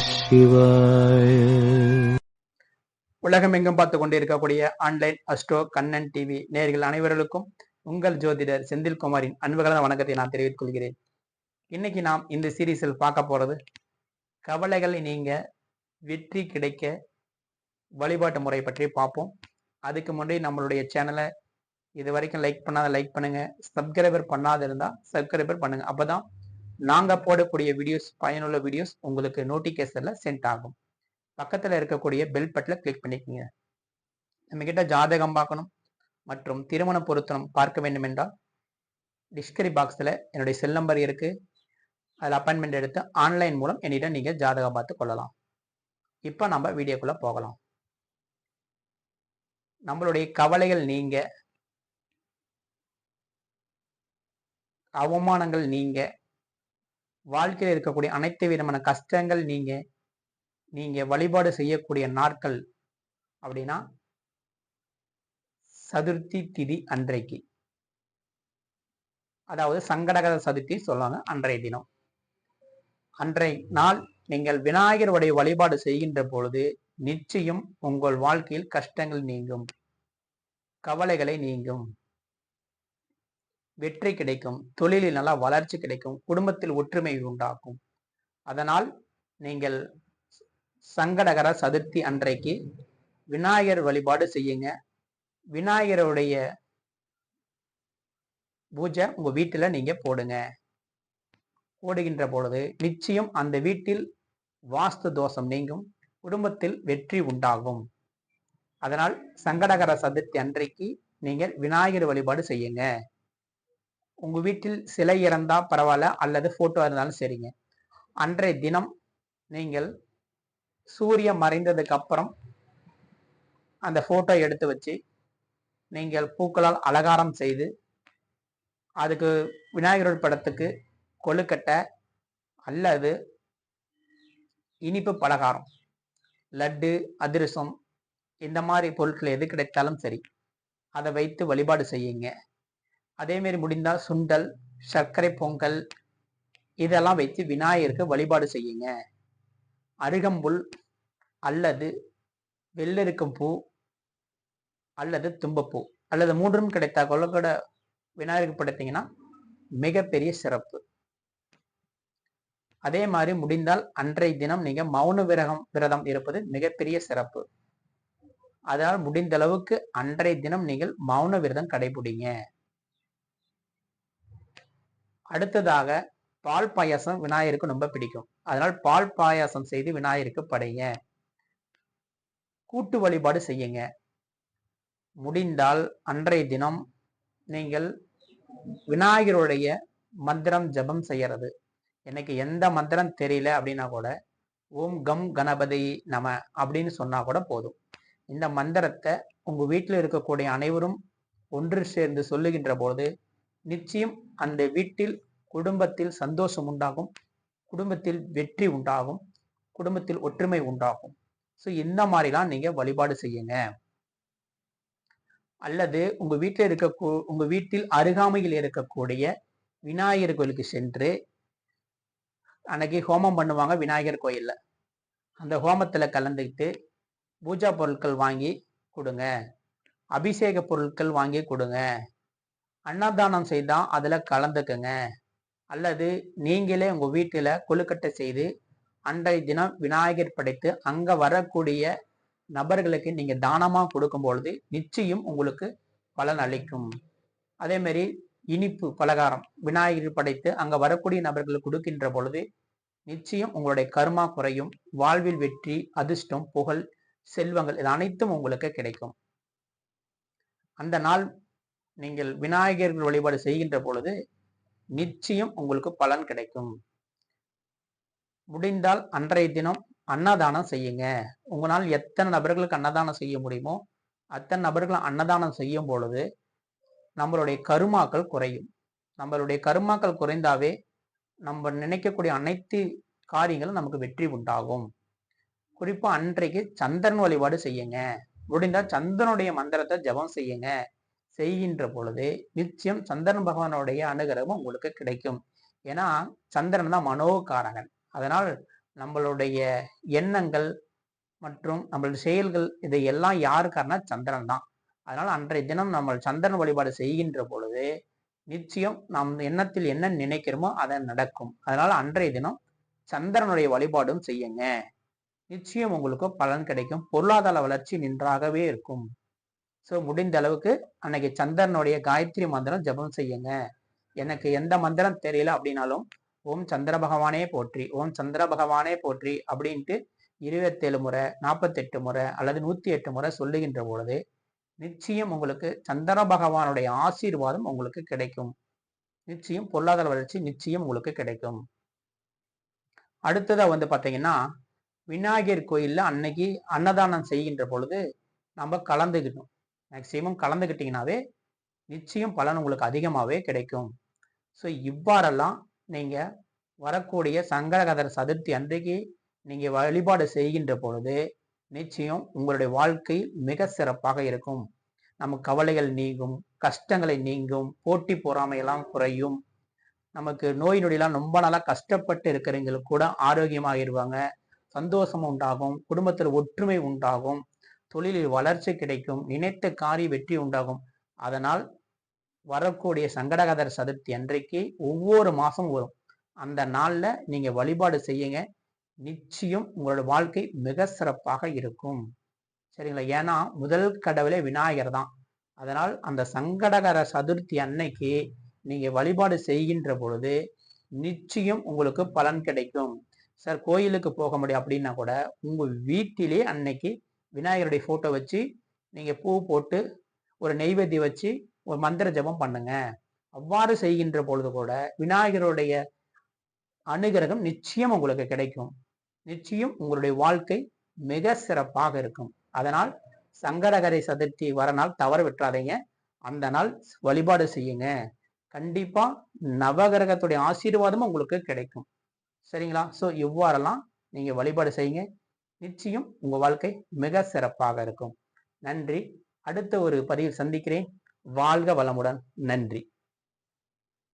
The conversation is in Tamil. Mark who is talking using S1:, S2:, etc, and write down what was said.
S1: சிவாய
S2: உலகம் எங்கும் பார்த்து கொண்டு இருக்கக்கூடிய ஆன்லைன் அஸ்ட்ரோ கண்ணன் டிவி நேர்கள் அனைவர்களுக்கும் உங்கள் ஜோதிடர் செந்தில்குமாரின் அன்புகளான வணக்கத்தை நான் தெரிவித்துக் கொள்கிறேன் இன்னைக்கு நாம் இந்த சீரீஸில் பார்க்க போறது கவலைகளை நீங்க வெற்றி கிடைக்க வழிபாட்டு முறை பற்றி பார்ப்போம். அதுக்கு முன்னாடி நம்மளுடைய சேனலை இது வரைக்கும் லைக் பண்ணாத லைக் பண்ணுங்க. சப்ஸ்கிரைபர் பண்ணாத இருந்தா சப்ஸ்கிரைபர் பண்ணுங்க. அப்பதான் நாங்க போடக்கூடிய வீடியோஸ் பயனுள்ள வீடியோஸ் உங்களுக்கு நோட்டிபிகேஷன்ல சென்ட் ஆகும். பக்கத்துல இருக்கக்கூடிய பெல் பட்டில் கிளிக் பண்ணிக்கோங்க. நம்ம கிட்ட ஜாதகம் பார்க்கணும் மற்றும் திருமண பொருத்தனம் பார்க்க வேண்டும் என்றால் டிஸ்கரி பாக்ஸில் என்னுடைய செல் நம்பர் இருக்குது அதில் அப்பாயின்மெண்ட் எடுத்து ஆன்லைன் மூலம் என்னிடம் நீங்கள் ஜாதகம் பார்த்து கொள்ளலாம். இப்போ நம்ம வீடியோக்குள்ளே போகலாம். நம்மளுடைய கவலைகள் நீங்க அவமானங்கள் நீங்க வாழ்க்கையில் இருக்கக்கூடிய அனைத்து விதமான கஷ்டங்கள் நீங்க நீங்க வழிபாடு செய்யக்கூடிய நாட்கள் அப்படின்னா சதுர்த்தி திதி அன்றைக்கு. அதாவது சங்கடகர சதுர்த்தி சொல்லுவாங்க அன்றைய தினம். அன்றைய நாள் நீங்கள் விநாயகருடைய வழிபாடு செய்கின்ற பொழுது நிச்சயம் உங்கள் வாழ்க்கையில் கஷ்டங்கள் நீங்கும் கவலைகளை நீங்கும். வெற்றி கிடைக்கும் தொழிலில் நல்லா வளர்ச்சி கிடைக்கும் குடும்பத்தில் ஒற்றுமை உண்டாக்கும் அதனால் நீங்கள் சங்கடகர சதுர்த்தி அன்றைக்கு விநாயகர் வழிபாடு செய்யுங்க. விநாயகருடைய பூஜை உங்க வீட்டுல நீங்க போடுங்க. போடுகின்ற பொழுது நிச்சயம் அந்த வீட்டில் வாஸ்து தோஷம் நீங்கும் குடும்பத்தில் வெற்றி உண்டாகும். அதனால் சங்கடகர சதுர்த்தி அன்றைக்கு நீங்கள் விநாயகர் வழிபாடு செய்யுங்க. உங்க வீட்டில் சிலை இறந்தா பரவாயில்ல அல்லது போட்டோ இருந்தாலும் சரிங்க. அன்றைய தினம் நீங்கள் சூரியன் மறைந்ததுக்கு அப்புறம் அந்த போட்டோ எடுத்து வச்சு நீங்கள் பூக்களால் அலங்காரம் செய்து அதுக்கு விநாயகர் படத்துக்கு கொழுக்கட்டை அல்லது இனிப்பு பலகாரம் லட்டு அதிரசம் இந்த மாதிரி பொருட்கள் எது கிடைத்தாலும் சரி அதை வைத்து வழிபாடு செய்யுங்க. அதேமாரி முடிந்தால் சுண்டல் சர்க்கரை பொங்கல் இதெல்லாம் வைத்து விநாயகருக்கு வழிபாடு செய்யுங்க. அருகம்புல் அல்லது வெள்ளெருக்கும் பூ அல்லது தும்பப்பூ அல்லது மூன்றும் கிடைத்தா கொள்ளக்கூட விநாயகருக்கு படைத்தீங்கன்னா மிகப்பெரிய சிறப்பு. அதே மாதிரி முடிந்தால் அன்றைய தினம் நீங்க மௌன விரகம் விரதம் இருப்பது மிகப்பெரிய சிறப்பு. அதனால் முடிந்த அளவுக்கு அன்றைய தினம் நீங்கள் மௌன விரதம் கடைபிடிங்க. அடுத்ததாக பால் பாயாசம் விநாயகருக்கு ரொம்ப பிடிக்கும். அதனால் பால் பாயாசம் செய்து விநாயகருக்கு படைங்க. கூட்டு வழிபாடு செய்யுங்க. முடிந்தால் அன்றைய தினம் நீங்கள் விநாயகருடைய மந்திரம் ஜபம் செய்யறது. எனக்கு எந்த மந்திரம் தெரியல அப்படின்னா கூட ஓம் கம் கணபதி நம அப்படின்னு சொன்னா கூட போதும். இந்த மந்திரத்தை உங்க வீட்டில் இருக்கக்கூடிய அனைவரும் ஒன்று சேர்ந்து சொல்லுகின்ற போது நிச்சயம் அந்த வீட்டில் குடும்பத்தில் சந்தோஷம் உண்டாகும். குடும்பத்தில் வெற்றி உண்டாகும். குடும்பத்தில் ஒற்றுமை உண்டாகும். ஸோ இந்த மாதிரிலாம் நீங்கள் வழிபாடு செய்யுங்க? அல்லது உங்க வீட்டில் இருக்க உங்க வீட்டில் அருகாமையில் இருக்கக்கூடிய விநாயகர் கோயிலுக்கு சென்று அன்னைக்கு ஹோமம் பண்ணுவாங்க விநாயகர் கோயிலில். அந்த ஹோமத்தில் கலந்துக்கிட்டு பூஜா பொருட்கள் வாங்கி கொடுங்க. அபிஷேக பொருட்கள் வாங்கி கொடுங்க. அன்னதானம் செய்தால் அதில் கலந்துக்குங்க. அல்லது நீங்களே உங்கள் வீட்டில் கொழுக்கட்டை செய்து அன்றைய தினம் விநாயகர் படைத்து அங்கே வரக்கூடிய நபர்களுக்கு நீங்கள் தானமாக கொடுக்கும் பொழுது நிச்சயம் உங்களுக்கு பலன் அளிக்கும். அதேமாரி இனிப்பு பலகாரம் விநாயகர் படைத்து அங்கே வரக்கூடிய நபர்களுக்கு கொடுக்கின்ற பொழுது நிச்சயம் உங்களுடைய கர்மா குறையும் வாழ்வில் வெற்றி அதிர்ஷ்டம் புகழ் செல்வங்கள் இது அனைத்தும் உங்களுக்கு கிடைக்கும். அந்த நாள் நீங்கள் விநாயகர்கள் வழிபாடு செய்கின்ற பொழுது நிச்சயம் உங்களுக்கு பலன் கிடைக்கும். முடிந்தால் அன்றைய தினம் அன்னதானம் செய்யுங்க. உங்களால் எத்தனை நபர்களுக்கு அன்னதானம் செய்ய முடியுமோ அத்தனை நபர்கள் அன்னதானம் செய்யும் பொழுது நம்மளுடைய கருமாக்கள் குறையும். நம்மளுடைய கருமாக்கள் குறைந்தாவே நம்ம நினைக்கக்கூடிய அனைத்து காரியங்களும் நமக்கு வெற்றி உண்டாகும். குறிப்பாக அன்றைக்கு சந்திரன் வழிபாடு செய்யுங்க. முடிந்தால் சந்திரனுடைய மந்திரத்தை ஜபம் செய்யுங்க. செய்கின்ற பொழுது நிச்சயம் சந்திரன் பகவானுடைய அனுகிரகம் உங்களுக்கு கிடைக்கும். ஏன்னா சந்திரன் தான் மனோகாரகன். அதனால் நம்மளுடைய எண்ணங்கள் மற்றும் நம்மளுடைய செயல்கள் இதையெல்லாம் யாருக்காருனா சந்திரன் தான். அதனால் அன்றைய தினம் நம்ம சந்திரன் வழிபாடு செய்கின்ற பொழுது நிச்சயம் நம் எண்ணத்தில் என்ன நினைக்கிறோமோ அதை நடக்கும். அதனால் அன்றைய தினம் சந்திரனுடைய வழிபாடும் செய்யுங்க. நிச்சயம் உங்களுக்கு பலன் கிடைக்கும். பொருளாதார வளர்ச்சி நின்றாகவே இருக்கும். ஸோ முடிந்த அளவுக்கு அன்னைக்கு சந்திரனுடைய காயத்ரி மந்திரம் ஜபம் செய்யுங்க. எனக்கு எந்த மந்திரம் தெரியல அப்படின்னாலும் ஓம் சந்திர பகவானே போற்றி ஓம் சந்திர பகவானே போற்றி அப்படின்ட்டு இருபத்தேழு முறை நாற்பத்தெட்டு முறை அல்லது நூற்றி எட்டு முறை சொல்லுகின்ற பொழுது நிச்சயம் உங்களுக்கு சந்திர பகவானுடைய ஆசீர்வாதம் உங்களுக்கு கிடைக்கும். நிச்சயம் பொருளாதார வளர்ச்சி நிச்சயம் உங்களுக்கு கிடைக்கும். அடுத்ததாக வந்து பார்த்தீங்கன்னா விநாயகர் கோயிலில் அன்னைக்கு அன்னதானம் செய்கின்ற பொழுது நம்ம கலந்துக்கணும் மேக்சிமம் கலந்துக்கிட்டிங்கனாவே நிச்சயம் பலன் உங்களுக்கு அதிகமாகவே கிடைக்கும். ஸோ இவ்வாறெல்லாம் நீங்கள் வரக்கூடிய சங்கரகதர் சதுர்த்தி அன்றைக்கு நீங்கள் வழிபாடு செய்கின்ற பொழுது நிச்சயம் உங்களுடைய வாழ்க்கை மிக சிறப்பாக இருக்கும். நம்ம கவலைகள் நீங்கும் கஷ்டங்களை நீங்கும் போட்டி பொறாமையெல்லாம் குறையும். நமக்கு நோய் நொடியெல்லாம் ரொம்ப நாளாக கஷ்டப்பட்டு இருக்கிறவங்களுக்கு கூட ஆரோக்கியமாக ஆரோக்கியமாகிடுவாங்க. சந்தோஷம் உண்டாகும் குடும்பத்தில் ஒற்றுமை உண்டாகும். தொழிலில் வளர்ச்சி கிடைக்கும் நினைத்த காரிய வெற்றி உண்டாகும். அதனால் வரக்கூடிய சங்கடகதர் சதுர்த்தி அன்றைக்கு ஒவ்வொரு மாதம் வரும். அந்த நாளில் நீங்கள் வழிபாடு செய்யுங்க. நிச்சயம் உங்களோட வாழ்க்கை மிக சிறப்பாக இருக்கும். சரிங்களா? ஏன்னா முதல் கடவுளே விநாயகர் தான். அதனால் அந்த சங்கடகர சதுர்த்தி அன்னைக்கு நீங்கள் வழிபாடு செய்கின்ற பொழுது நிச்சயம் உங்களுக்கு பலன் கிடைக்கும். சார் கோயிலுக்கு போக முடியும் அப்படின்னா கூட உங்கள் வீட்டிலே அன்னைக்கு விநாயகருடைய ஃபோட்டோ வச்சு நீங்கள் பூ போட்டு ஒரு நெய்வேத்தியம் வச்சு ஒரு மந்திர ஜபம் பண்ணுங்க. அவ்வாறு செய்கின்ற பொழுது கூட விநாயகருடைய அனுகிரகம் நிச்சயம் உங்களுக்கு கிடைக்கும். நிச்சயம் உங்களுடைய வாழ்க்கை மிக சிறப்பாக இருக்கும். அதனால் சங்கடகரை சதுர்த்தி வர நாள் தவற விட்டுறாதீங்க. அந்த நாள் வழிபாடு செய்யுங்க. கண்டிப்பா நவகிரகத்துடைய ஆசீர்வாதமும் உங்களுக்கு கிடைக்கும். சரிங்களா? ஸோ இவ்வாறெல்லாம் நீங்க வழிபாடு செய்யுங்க. நிச்சயம் உங்க வாழ்க்கை மிக சிறப்பாக இருக்கும். நன்றி. அடுத்த ஒரு பதிவில் சந்திக்கிறேன். வாழ்க வளமுடன். நன்றி.